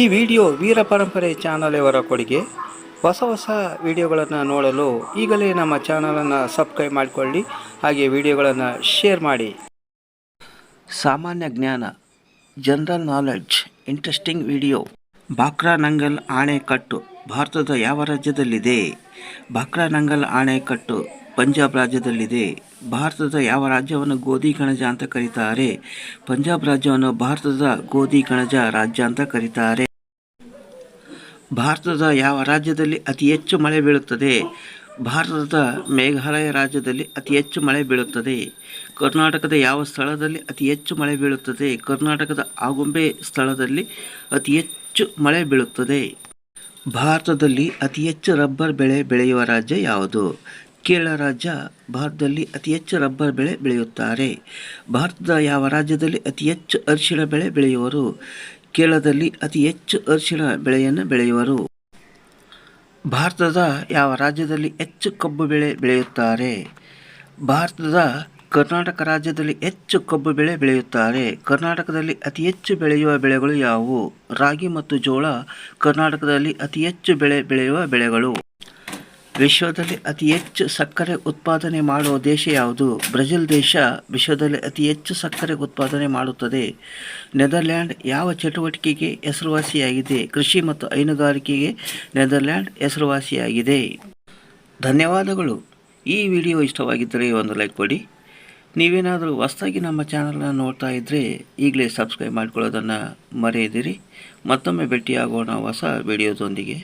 ಈ ವಿಡಿಯೋ ವೀರ ಪರಂಪರೆ ಚಾನಲ್ ಇವರ ಕೊಡುಗೆ. ಹೊಸ ಹೊಸ ವಿಡಿಯೋಗಳನ್ನು ನೋಡಲು ಈಗಲೇ ನಮ್ಮ ಚಾನಲನ್ನು ಸಬ್ಸ್ಕ್ರೈಬ್ ಮಾಡಿಕೊಳ್ಳಿ, ಹಾಗೆ ವಿಡಿಯೋಗಳನ್ನು ಶೇರ್ ಮಾಡಿ. ಸಾಮಾನ್ಯ ಜ್ಞಾನ, general knowledge, interesting video. Bhakra Nangal ಆಣೆಕಟ್ಟು ಭಾರತದ ಯಾವ ರಾಜ್ಯದಲ್ಲಿದೆ? ಬಾಕ್ರಾ ನಂಗಲ್ ಆಣೆಕಟ್ಟು ಪಂಜಾಬ್ ರಾಜ್ಯದಲ್ಲಿದೆ. ಭಾರತದ ಯಾವ ರಾಜ್ಯವನ್ನು ಗೋಧಿ ಕಣಜ ಅಂತ ಕರೀತಾರೆ? ಪಂಜಾಬ್ ರಾಜ್ಯವನ್ನು ಭಾರತದ ಗೋಧಿ ಕಣಜ ರಾಜ್ಯ ಅಂತ ಕರೀತಾರೆ. ಭಾರತದ ಯಾವ ರಾಜ್ಯದಲ್ಲಿ ಅತಿ ಹೆಚ್ಚು ಮಳೆ ಬೀಳುತ್ತದೆ? ಭಾರತದ ಮೇಘಾಲಯ ರಾಜ್ಯದಲ್ಲಿ ಅತಿ ಹೆಚ್ಚು ಮಳೆ ಬೀಳುತ್ತದೆ. ಕರ್ನಾಟಕದ ಯಾವ ಸ್ಥಳದಲ್ಲಿ ಅತಿ ಹೆಚ್ಚು ಮಳೆ ಬೀಳುತ್ತದೆ? ಕರ್ನಾಟಕದ ಆಗುಂಬೆ ಸ್ಥಳದಲ್ಲಿ ಅತಿ ಹೆಚ್ಚು ಮಳೆ ಬೀಳುತ್ತದೆ. ಭಾರತದಲ್ಲಿ ಅತಿ ಹೆಚ್ಚು ರಬ್ಬರ್ ಬೆಳೆ ಬೆಳೆಯುವ ರಾಜ್ಯ ಯಾವುದು? ಕೇರಳ ರಾಜ್ಯ ಭಾರತದಲ್ಲಿ ಅತಿ ಹೆಚ್ಚು ರಬ್ಬರ್ ಬೆಳೆ ಬೆಳೆಯುತ್ತಾರೆ. ಭಾರತದ ಯಾವ ರಾಜ್ಯದಲ್ಲಿ ಅತಿ ಹೆಚ್ಚು ಅರಿಶಿಣ ಬೆಳೆ ಬೆಳೆಯುವರು? ಕೇರಳದಲ್ಲಿ ಅತಿ ಹೆಚ್ಚು ಅರಿಶಿಣ ಬೆಳೆಯನ್ನು ಬೆಳೆಯುವರು. ಭಾರತದ ಯಾವ ರಾಜ್ಯದಲ್ಲಿ ಹೆಚ್ಚು ಕಬ್ಬು ಬೆಳೆ ಬೆಳೆಯುತ್ತಾರೆ? ಭಾರತದ ಕರ್ನಾಟಕ ರಾಜ್ಯದಲ್ಲಿ ಹೆಚ್ಚು ಕಬ್ಬು ಬೆಳೆ ಬೆಳೆಯುತ್ತಾರೆ. ಕರ್ನಾಟಕದಲ್ಲಿ ಅತಿ ಹೆಚ್ಚು ಬೆಳೆಯುವ ಬೆಳೆಗಳು ಯಾವುವು? ರಾಗಿ ಮತ್ತು ಜೋಳ ಕರ್ನಾಟಕದಲ್ಲಿ ಅತಿ ಹೆಚ್ಚು ಬೆಳೆ ಬೆಳೆಯುವ ಬೆಳೆಗಳು. ವಿಶ್ವದಲ್ಲಿ ಅತಿ ಹೆಚ್ಚು ಸಕ್ಕರೆ ಉತ್ಪಾದನೆ ಮಾಡುವ ದೇಶ ಯಾವುದು? ಬ್ರೆಜಿಲ್ ದೇಶ ವಿಶ್ವದಲ್ಲಿ ಅತಿ ಹೆಚ್ಚು ಸಕ್ಕರೆ ಉತ್ಪಾದನೆ ಮಾಡುತ್ತದೆ. ನೆದರ್ಲ್ಯಾಂಡ್ ಯಾವ ಚಟುವಟಿಕೆಗೆ ಹೆಸರುವಾಸಿಯಾಗಿದೆ? ಕೃಷಿ ಮತ್ತು ಹೈನುಗಾರಿಕೆಗೆ ನೆದರ್ಲ್ಯಾಂಡ್ ಹೆಸರುವಾಸಿಯಾಗಿದೆ. ಧನ್ಯವಾದಗಳು. ಈ ವಿಡಿಯೋ ಇಷ್ಟವಾಗಿದ್ದರೆ ಒಂದು ಲೈಕ್ ಕೊಡಿ. ನೀವೇನಾದರೂ ಹೊಸದಾಗಿ ನಮ್ಮ ಚಾನಲನ್ನು ನೋಡ್ತಾ ಇದ್ದರೆ ಈಗಲೇ ಸಬ್ಸ್ಕ್ರೈಬ್ ಮಾಡಿಕೊಳ್ಳೋದನ್ನು ಮರೆಯದಿರಿ. ಮತ್ತೊಮ್ಮೆ ಭೇಟಿಯಾಗೋಣ ಹೊಸ ವಿಡಿಯೋದೊಂದಿಗೆ.